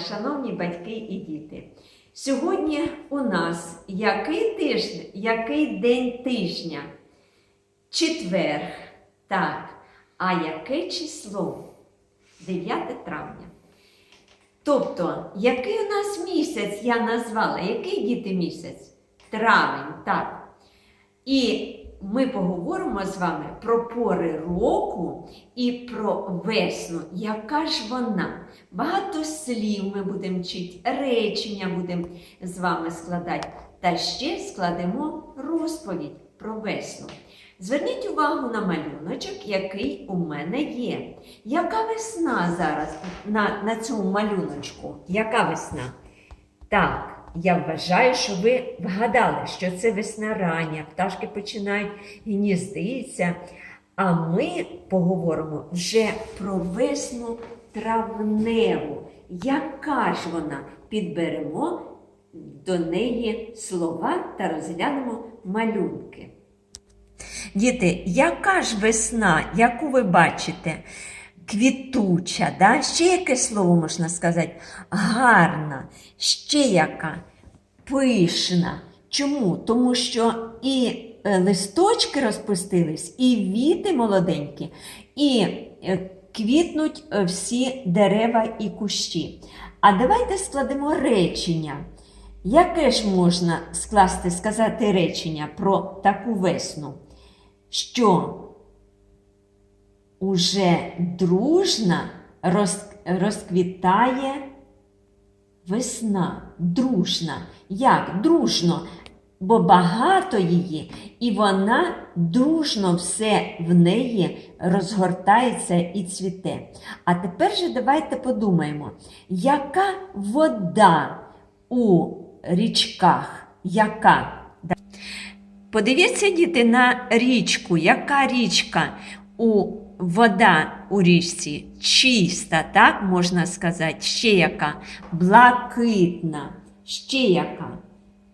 шановні батьки і діти. Сьогодні у нас який тиждень, який день тижня? Четверг. Так. А яке число? 9 травня. Тобто, який у нас місяць я назвала? Який діти місяць? Травень, так. І ми поговоримо з вами про пори року і про весну. Яка ж вона? Багато слів ми будемо вчити, речення будемо з вами складати. Та ще складемо розповідь про весну. Зверніть увагу на малюночок, який у мене є. Яка весна зараз на, на цьому малюночку? Яка весна? Так, я вважаю, що ви вгадали, що це весна рання, пташки починають гніздитися. А ми поговоримо вже про весну травневу. Яка ж вона? Підберемо до неї слова та розглянемо малюнки. Діти, яка ж весна, яку ви бачите? Квітуча, да? ще яке слово можна сказати? Гарна, ще яка пишна. Чому? Тому що і е, листочки розпустились, і віти молоденькі, і е, квітнуть е, всі дерева і кущі. А давайте складемо речення. Яке ж можна скласти, сказати речення про таку весну? Що уже дружна розквітає весна. Дружна. Як? Дружно. Бо багато її, і вона дружно все в неї розгортається і цвіте. А тепер же давайте подумаємо, яка вода у річках? Яка? Подивіться, діти, на річку. Яка річка у вода у річці? Чиста, так можна сказати. Ще яка? Блакитна, ще яка?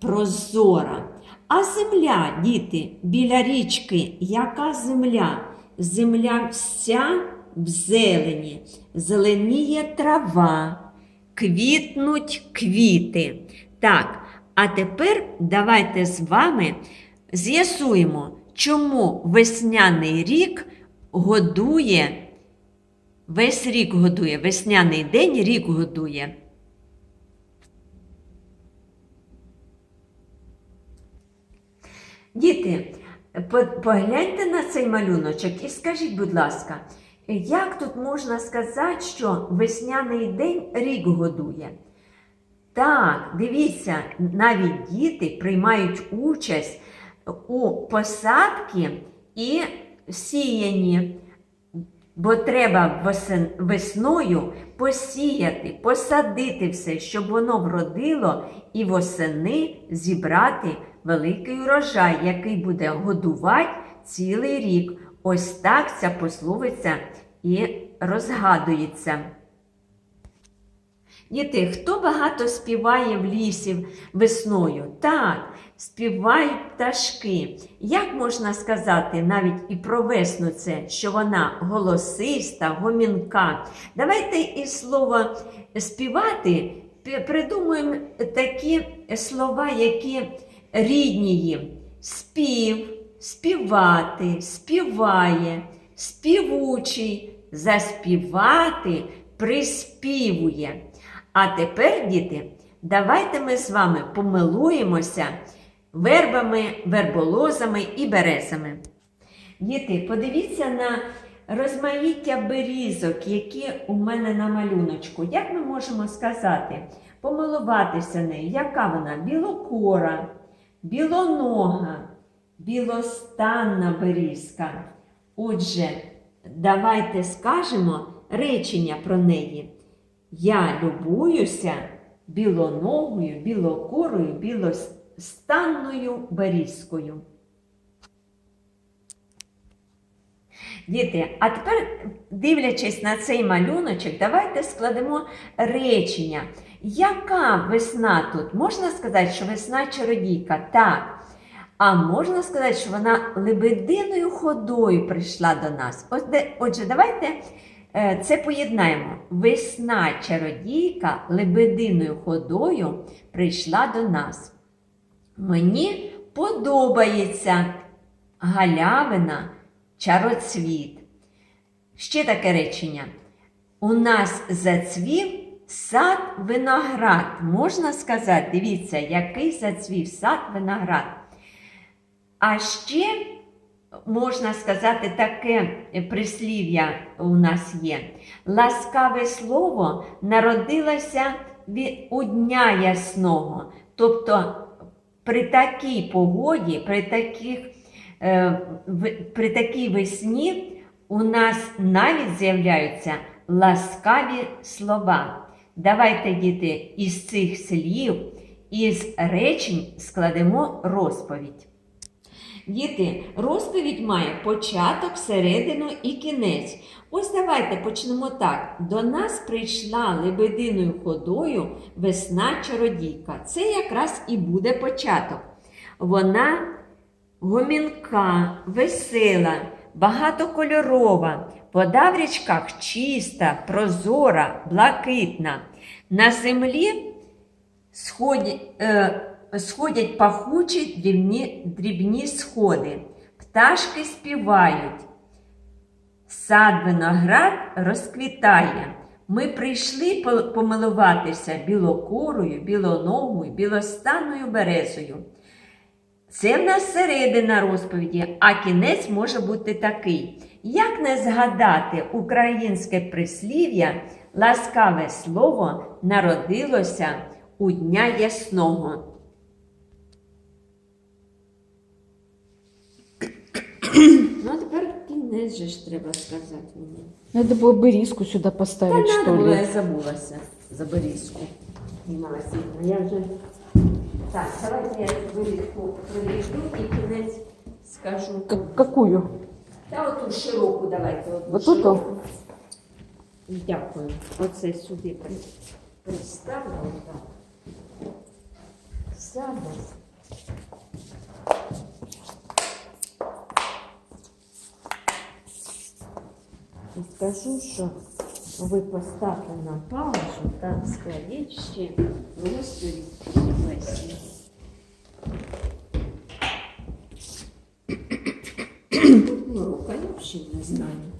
Прозора. А земля, діти, біля річки, яка земля? Земля вся в зелені, зеленіє трава, квітнуть квіти. Так, а тепер давайте з вами з'ясуємо, чому весняний рік годує, весь рік годує, весняний день рік годує. Діти, погляньте на цей малюночок і скажіть, будь ласка, як тут можна сказати, що весняний день рік годує? Так, дивіться, навіть діти приймають участь у посадці і сіянні. Бо треба весною посіяти, посадити все, щоб воно вродило і восени зібрати великий урожай, який буде годувати цілий рік. Ось так ця пословиця і розгадується. Діти, хто багато співає в лісі весною? Так, співають пташки. Як можна сказати навіть і про весну це, що вона голосиста, гомінка? Давайте із слова співати придумуємо такі слова, які рідні їм. Спів, співати, співає, співучий, заспівати, приспівує. А тепер, діти, давайте ми з вами помилуємося вербами, верболозами і березами. Діти, подивіться на розмаїття берізок, які у мене на малюночку. Як ми можемо сказати, помилуватися нею, яка вона? Білокора, білонога, білостанна берізка. Отже, давайте скажемо речення про неї. Я любуюся білоногою, білокорою, білостанною берізкою. Діти, а тепер, дивлячись на цей малюночок, давайте складемо речення. Яка весна тут? Можна сказати, що весна чародійка? Так. А можна сказати, що вона лебединою ходою прийшла до нас. Отже, давайте це поєднаємо. Весна чародійка лебединою ходою прийшла до нас. Мені подобається галявина, чароцвіт. Ще таке речення. У нас зацвів сад виноград. Можна сказати, дивіться, який зацвів сад виноград. А ще можна сказати таке прислів'я у нас є. Ласкаве слово народилося у дня ясного. Тобто при такій погоді, при, таких, е, при такій весні у нас навіть з'являються ласкаві слова. Давайте, діти, із цих слів, із речень складемо розповідь. Діти, розповідь має початок, середину і кінець. Ось давайте почнемо так. До нас прийшла лебединою ходою весна чародійка. Це якраз і буде початок. Вона гомінка, весела, багатокольорова, вода в річках чиста, прозора, блакитна. На землі сходять, е, сходять пахучі дрібні, дрібні сходи, пташки співають. Сад виноград розквітає. Ми прийшли помилуватися білокурою, білоногою, білостанною березою. Це в нас середина розповіді, а кінець може бути такий. Як не згадати українське прислів'я, ласкаве слово народилося у дня ясного. Ну, а кінець же ж треба сказати мені. Надо сюда Та поставить, что надо було, ли. я забулася за Борізку. Я вже... Так, давайте я цю вирізку приведу і кінець скажу. К- какую? Та оту широку давайте. Оту Вот тут? широку. Дякую. Оце сюди при... приставлю. отак. Зараз. Скажу, що ви поставте на паузу та складіть ще розповідь рука я взагалі не знаю.